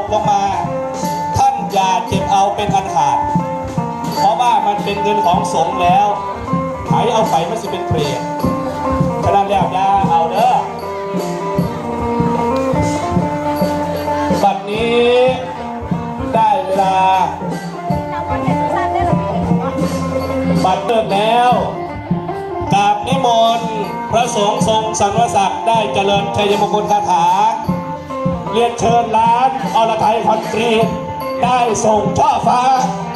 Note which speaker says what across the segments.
Speaker 1: กลงมา ท่านอย่าเก็บเอาเป็นอันขาด เพราะว่ามันเป็นเงินของสงฆ์แล้วไถเอาไปมันสิเป็นเปรตฉะนั้นแล้วอย่าเอาเด้อบัดนี้ได้เวลาบัดเลิกแล้วกราบนิมนต์พระสงฆ์ทรงสังวศักดิ์ได้เจริญชัยมงคลคาถา เรียนเชิญร้านอรไทยคอนกรีตได้ส่งช่อฟ้า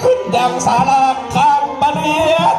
Speaker 1: ขึ้นดัง
Speaker 2: สารากางบริเรียน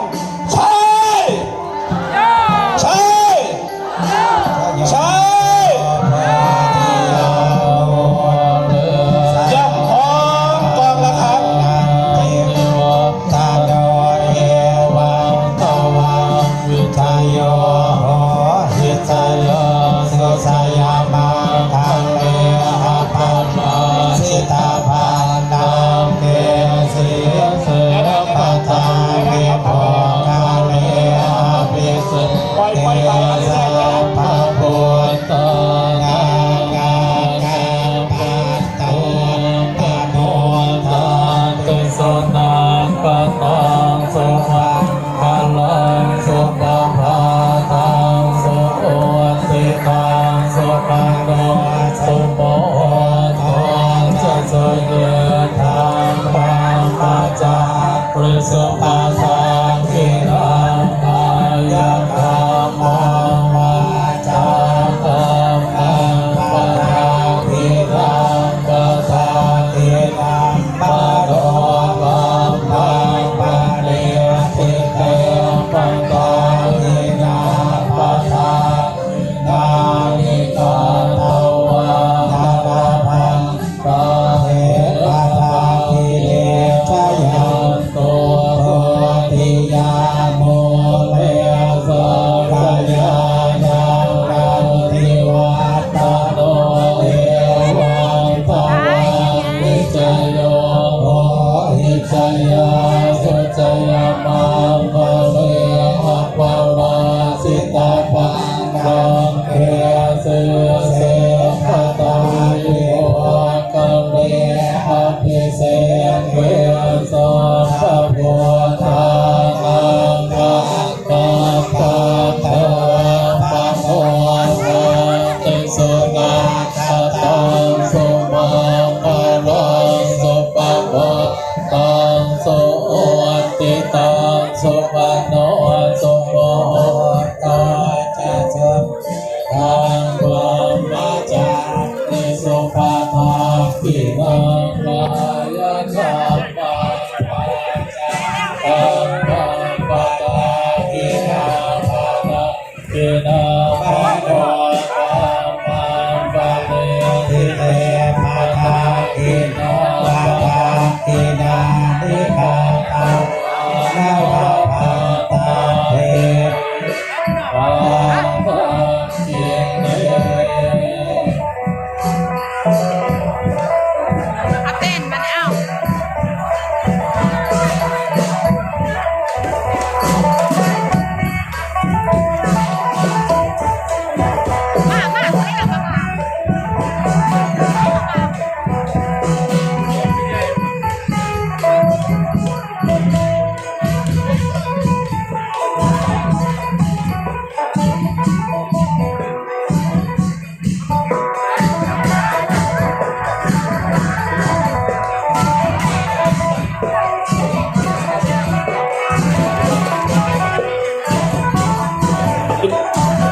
Speaker 2: สุปาสา หิจย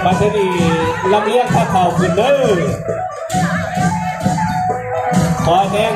Speaker 1: บัดนี้ลำเลียงข้าเข่าขึ้นเด้อขอแห้ง